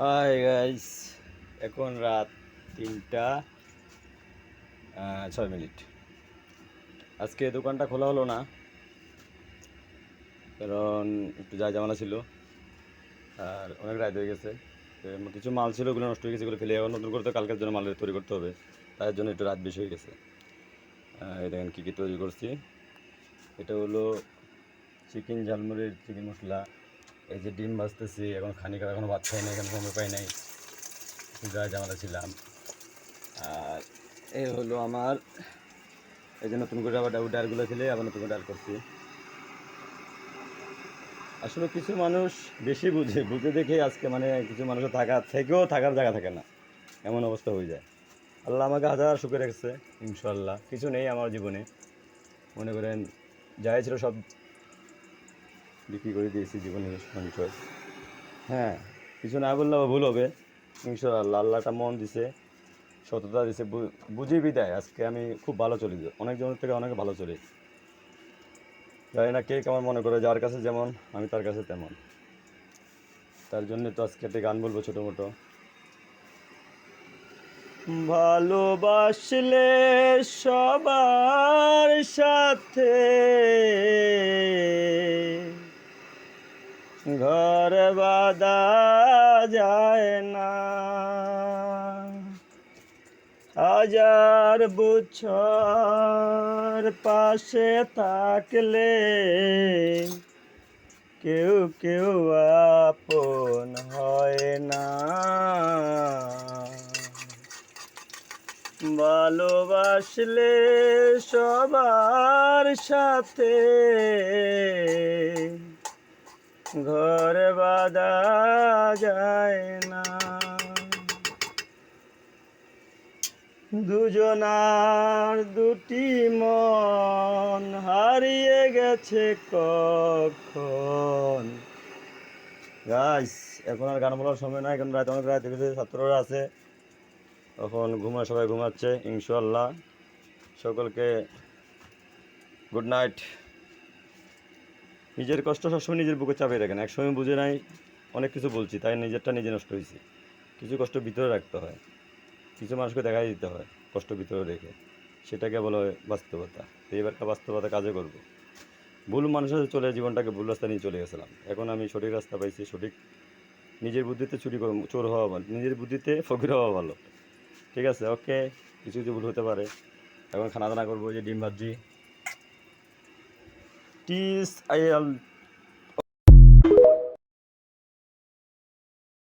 Hi guys এখন রাত তিনটা ছয় মিনিট। আজকে দোকানটা খোলা হলো না। কারণ একটু যা জামানা ছিল, আর অনেক রাত হয়ে গেছে। কিছু মাল ছিল, ওগুলো নষ্ট হয়ে গেছে ওগুলো ফেলে আবার নতুন করতে কালকের জন্য মাল তৈরি করতে হবে। তার জন্য একটু রাত বেশি হয়ে গেছে। এই দেখেন কী কী তৈরি করছি। এটা হলো চিকেন ঝালমুড়ির চিকেন মশলা। এই যে ডিম ভাজতেছি, এখন খানিকার এখনও ভাত খাই নাই, এখন সময় পাই নাই। যা জামালা ছিলাম। আর এই হলো আমার, এই যে নতুন করে আবার ডালগুলো খেলে আবার নতুন করে ডাল করছি। আসলে কিছু মানুষ বেশি বুঝে বুঝে দেখে আজকে মানে কিছু মানুষের থাকা থেকেও থাকার জায়গা থাকে না, এমন অবস্থা হয়ে যায়। আল্লাহ আমাকে হাজার সুখে রেখেছে ইনশাল্লাহ কিছু নেই আমার জীবনে। মনে করেন, যাই ছিল সব বিক্রি করে দিয়েছি জীবনের সঞ্চয় হ্যাঁ কিছু না বললে ভুল হবে। ইনশাল্লাহ আল্লাহটা মন দিছে, সততা দিছে, বু- বুঝি বিদায়। আজকে আমি খুব ভালো চলি। অনেক জনের থেকে অনেক ভালো চলি। জানি না কে কেমন মনে করে, যার কাছে যেমন, আমি তার কাছে তেমন। তার জন্য তো আজকে একটা গান বলব ছোটো মোটো। ভালোবাসলে সবার সাথে বাঁধা যায় না। হাজার বছর পাশে থাকলে কেউ কেউ আপন হয় না। ভালোবাসলে সবার সাথে ঘর বাঁধা যায় না। দুজনার দুটি মন হারিয়ে গেছে কখন? গাইস এখন আর গান বলার সময় নাই এখন রাত অনেক রাত ছাত্ররা আছে। তখন ঘুমায় সবাই ঘুমাচ্ছে ইনশাল্লাহ সকলকে গুড নাইট নিজের কষ্ট সবসময় নিজের বুকে চাপিয়ে রাখেন। একসময় বুঝে নাই, অনেক কিছু বলছি, তাই নিজেরটা নিজে নষ্ট হয়েছি। কিছু কষ্ট ভিতরে রাখতে হয়, কিছু মানুষকে দেখাই দিতে হয় কষ্ট ভিতরে রেখে। সেটাকে বলা হয় বাস্তবতা। এবারকার বাস্তবতা কাজে করব। ভুল মানুষের চলে, জীবনটাকে ভুল রাস্তা নিয়ে চলে গেছিলাম। এখন আমি সঠিক রাস্তা পাইছি, সঠিক নিজের বুদ্ধিতে চুরি চোর হওয়া ভালো, নিজের বুদ্ধিতে ফকির হওয়া ভালো। ঠিক আছে, ওকে, কিছু কিছু ভুল হতে পারে। এখন খানা দানা করব যে ডিম ভাজি। টিস আই